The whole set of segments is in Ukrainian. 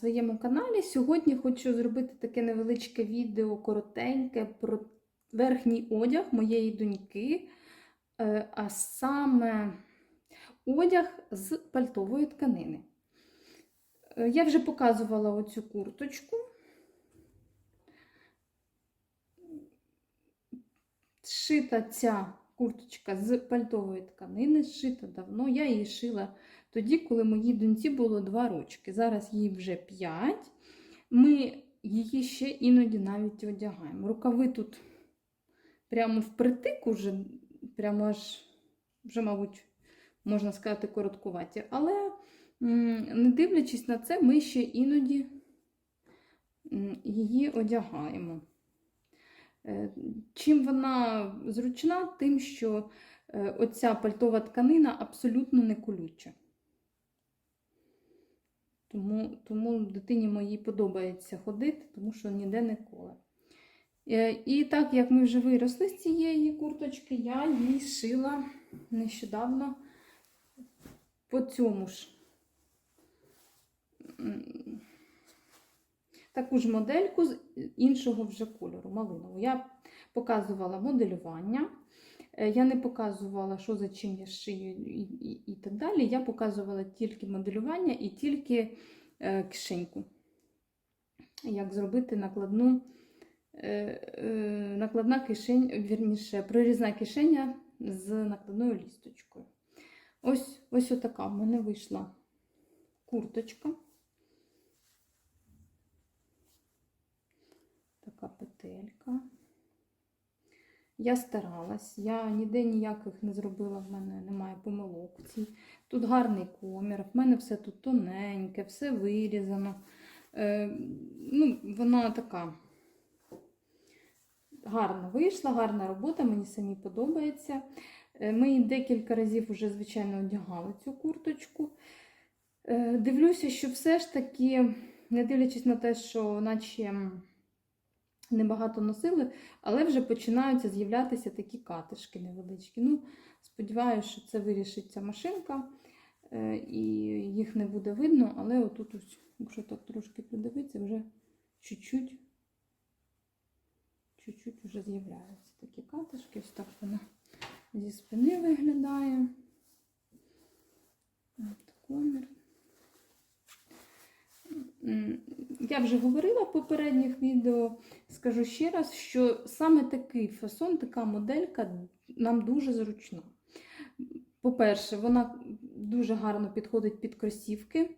своєму каналі. Сьогодні хочу зробити таке невеличке відео коротеньке про верхній одяг моєї доньки, е, а саме одяг з пальтової тканини. Е, Я вже показувала оцю курточку. Шита ця курточка з пальтової тканини, шита давно. Я її шила тоді, коли моїй доньці було 2 рочки. Зараз їй вже 5. Ми її ще іноді навіть одягаємо. Рукави тут прямо впритик уже, прямо аж, вже, мабуть, можна сказати, короткуваті. Але, не дивлячись на це, ми ще іноді її одягаємо. Е, Чим вона зручна, тим, що е, оця пальтова тканина абсолютно не колюча. Тому, тому дитині моїй подобається ходити, тому що ніде не коле. Е, І так як ми вже виросли з цієї курточки, я їй шила нещодавно по цьому ж. Таку ж модельку з іншого вже кольору, малинову. Я показувала моделювання. Е, Я не показувала, що за чим я шию і, і, і так далі. Я показувала тільки моделювання і тільки е, кишеньку. Як зробити накладну, е, е, накладна кишень, вірніше, прорізна кишеня з накладною лісточкою. Ось ось отака в мене вийшла курточка. Така петелька. Я старалась, я ніде ніяких не зробила, в мене немає помилок. Тут гарний комір, в мене все тут тоненьке, все вирізано. Е, ну, Вона така гарна вийшла, гарна робота, мені самі подобається. Е, Ми декілька разів вже, звичайно, одягали цю курточку. Е, Дивлюся, що все ж таки, не дивлячись на те, що наче небагато носили, але вже починаються з'являтися такі катишки невеличкі. Ну, сподіваюся, що це вирішить ця машинка е, і їх не буде видно, але отут, ось, якщо так трошки придивитися, вже чуть-чуть чуть-чуть вже з'являються такі катишки. Ось так вона зі спини виглядає. От комір. Я вже говорила в попередніх відео, скажу ще раз, що саме такий фасон, така моделька нам дуже зручна. По-перше, вона дуже гарно підходить під кросівки.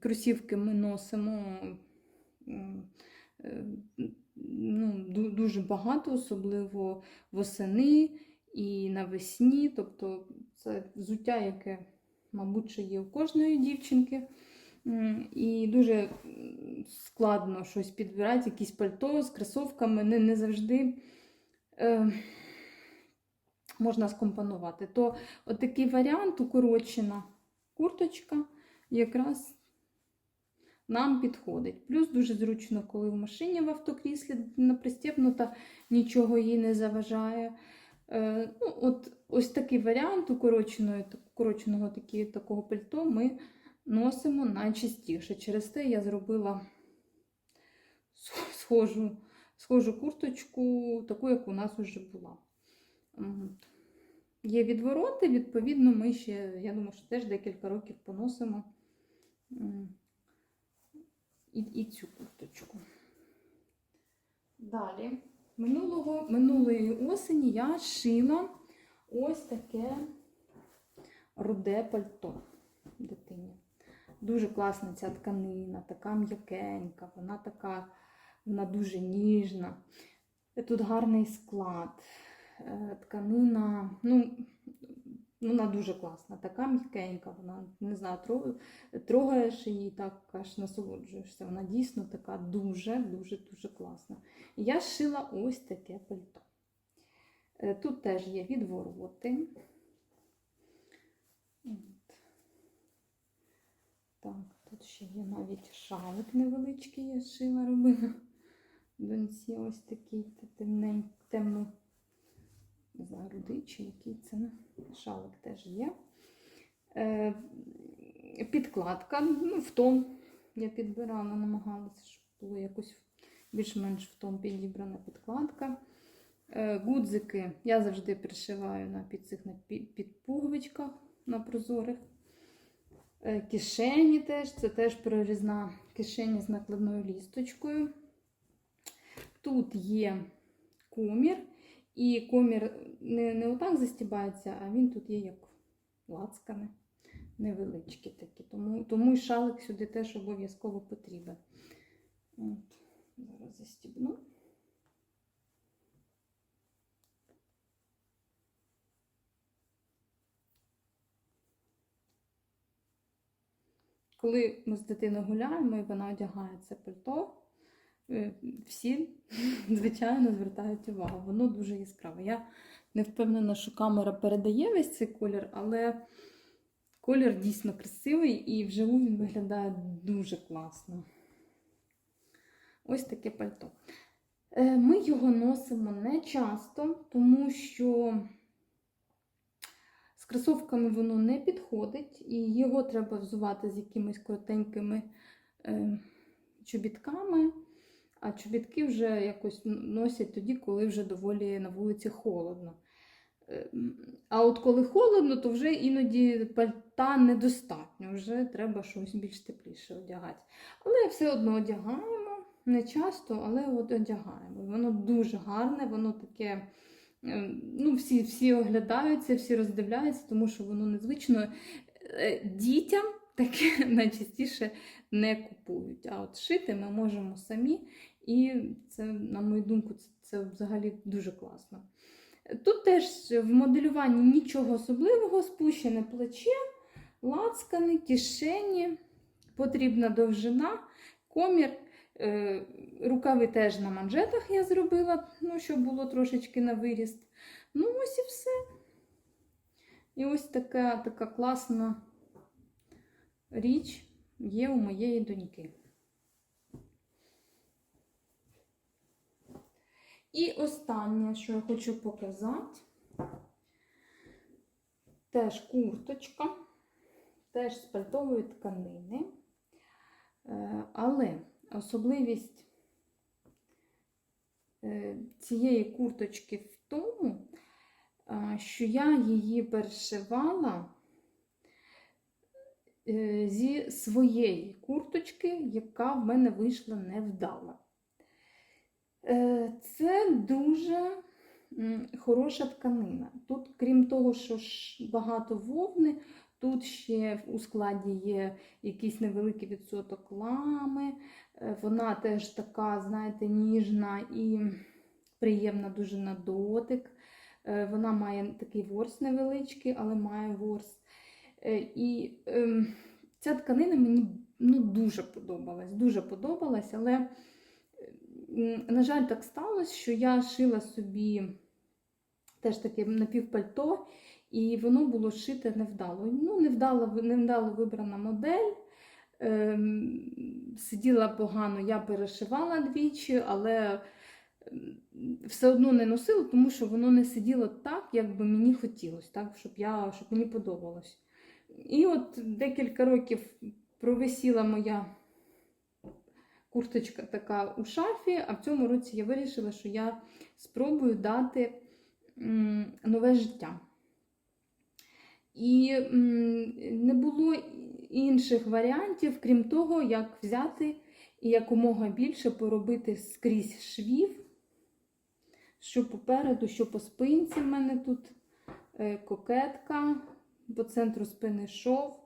Кросівки ми носимо е, ну, дуже багато, особливо восени і навесні. Тобто це взуття, яке, мабуть, є у кожної дівчинки. І дуже складно щось підбирати, якісь пальто з кросовками, не, не завжди е, можна скомпонувати. То отакий варіант, укорочена курточка, якраз нам підходить. Плюс дуже зручно, коли в машині в автокріслі дитина пристебнута, нічого їй не заважає. Е, ну, от, ось такий варіант укороченої, укороченого такі, такого пальто ми носимо найчастіше. Через те я зробила схожу, схожу курточку, таку, як у нас вже була. Є відвороти, відповідно, ми ще, я думаю, що теж декілька років поносимо і, і цю курточку. Далі, минулого, минулої осені я шила ось таке руде пальто дитині. Дуже класна ця тканина, така м'якенька, вона така, вона дуже ніжна. Тут гарний склад. Е, Тканина, ну, вона дуже класна, така м'якенька, вона не знаю, трогаєш її так аж насолоджуєшся. Вона дійсно така дуже-дуже дуже класна. Я шила ось таке пальто. Е, Тут теж є відвороти. Так, тут ще є навіть шалик невеличкий, я шила робила. Доньці ось такий знаю, рудий чи який це шалик теж є. Е, підкладка, ну, в тон я підбирала, намагалася, щоб було якось більш-менш в тон підібрана підкладка. Е, Гудзики я завжди пришиваю на під цих на пі- підпуговичках на прозорих. Е, Кишені теж, це теж прорізна кишені з накладною лісточкою. Тут є комір, і комір не, не отак застібається, а він тут є як лацкани невеличкі такі. Тому, тому і шалик сюди теж обов'язково потрібен. От, зараз застібну. Коли ми з дитиною гуляємо і вона одягає це пальто, е, всі, звичайно, звертають увагу. Воно дуже яскраве. Я не впевнена, що камера передає весь цей колір, але колір дійсно красивий і вживу він виглядає дуже класно. Ось таке пальто. Е, Ми його носимо не часто, тому що кросовками воно не підходить, і його треба взувати з якимись коротенькими е, чобітками. А чобітки вже якось носять тоді, коли вже доволі на вулиці холодно. Е, А от коли холодно, то вже іноді пальта недостатньо, вже треба щось більш тепліше одягати. Але все одно одягаємо, не часто, але от одягаємо. Воно дуже гарне, воно таке. Е, Ну, всі, всі оглядаються, всі роздивляються, тому що воно незвично. Е, Дітям таке найчастіше не купують. А от шити ми можемо самі, і це, на мою думку, це, це взагалі дуже класно. Тут теж в моделюванні нічого особливого, спущене плече, лацкани, кишені, потрібна довжина, комір. Е, Рукави теж на манжетах я зробила, ну, щоб було трошечки на виріст. Ну, ось і все. І ось така, така класна річ є у моєї доньки. І останнє, що я хочу показати, теж курточка, теж з пальтової тканини. Е, Але особливість е, цієї курточки в тому, що я її перешивала е, зі своєї курточки, яка в мене вийшла невдала. Е, Це дуже хороша тканина. Тут, крім того, що багато вовни, тут ще у складі є якийсь невеликий відсоток лами. Е, Вона теж така, знаєте, ніжна і приємна дуже на дотик. Е, Вона має такий ворс невеличкий, але має ворс. Е, І ем, ця тканина мені ну, дуже подобалась. Дуже подобалась, але. На жаль, так сталося, що я шила собі теж таке напівпальто, і воно було шите невдало. Ну, невдало, невдало вибрана модель. Сиділа погано, я перешивала двічі, але все одно не носила, тому що воно не сиділо так, як би мені хотілося, так, щоб, я, щоб мені подобалось. І от декілька років провисіла моя курточка така у шафі, а в цьому році я вирішила, що я спробую дати нове життя. І не було інших варіантів, крім того, як взяти і якомога більше поробити скрізь швів, що попереду, що по спинці. В мене тут е, кокетка, по центру спини шов,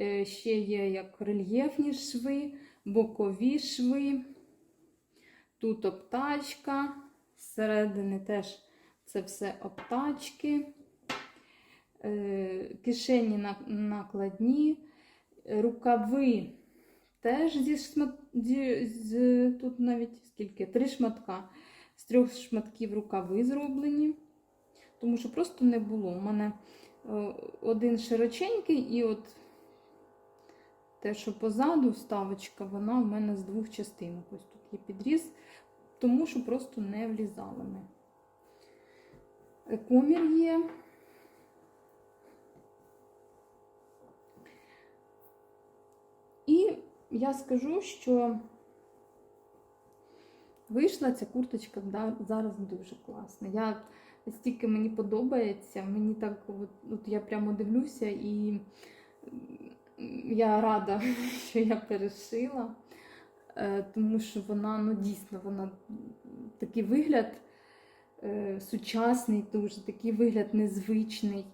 е, ще є як рельєфні шви бокові шви, тут обтачка, зсередини теж це все обтачки, Е, кишені на- накладні, рукави теж зі шмат... зі... з... тут навіть скільки? Три шматка. З трьох шматків рукави зроблені, тому що просто не було. У мене е, один широченький і от те, що позаду вставочка, вона в мене з двох частинок. Ось тут є підріз, тому що просто не влізала ми. Е, Комір є. Я скажу, що вийшла ця курточка зараз дуже класна. Я стільки мені подобається, мені так от, от я прямо дивлюся і я рада, що я перешила, е, тому що вона ну, дійсно вона такий вигляд е, сучасний, дуже такий вигляд незвичний.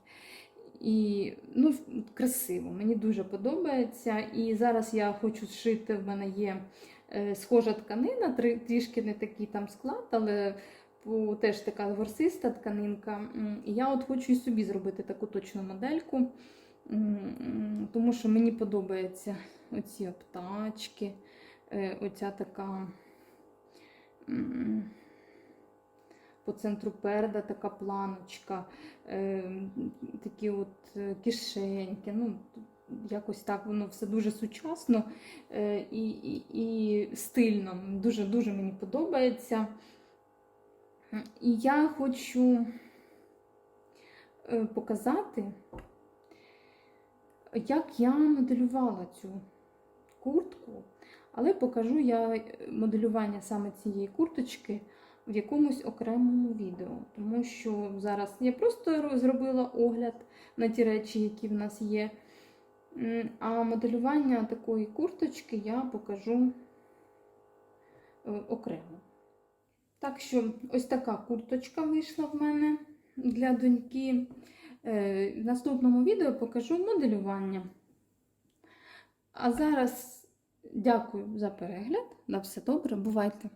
І ну, красиво, мені дуже подобається. І зараз я хочу зшити, в мене є е, схожа тканина, трішки не такий там склад, але теж така ворсиста тканинка. І я от хочу і собі зробити таку точну модельку, тому що мені подобаються оці обтачки, е, оця така. По центру переда така планочка, е, такі от е, кишеньки. Ну, якось так воно все дуже сучасно е, і, і, і стильно. Дуже дуже мені подобається. І я хочу показати, як я моделювала цю куртку, але покажу я моделювання саме цієї курточки в якомусь окремому відео. Тому що зараз я просто зробила огляд на ті речі, які в нас є. А моделювання такої курточки я покажу е, окремо. Так що ось така курточка вийшла в мене для доньки. Е, В наступному відео покажу моделювання. А зараз дякую за перегляд. На все добре, бувайте!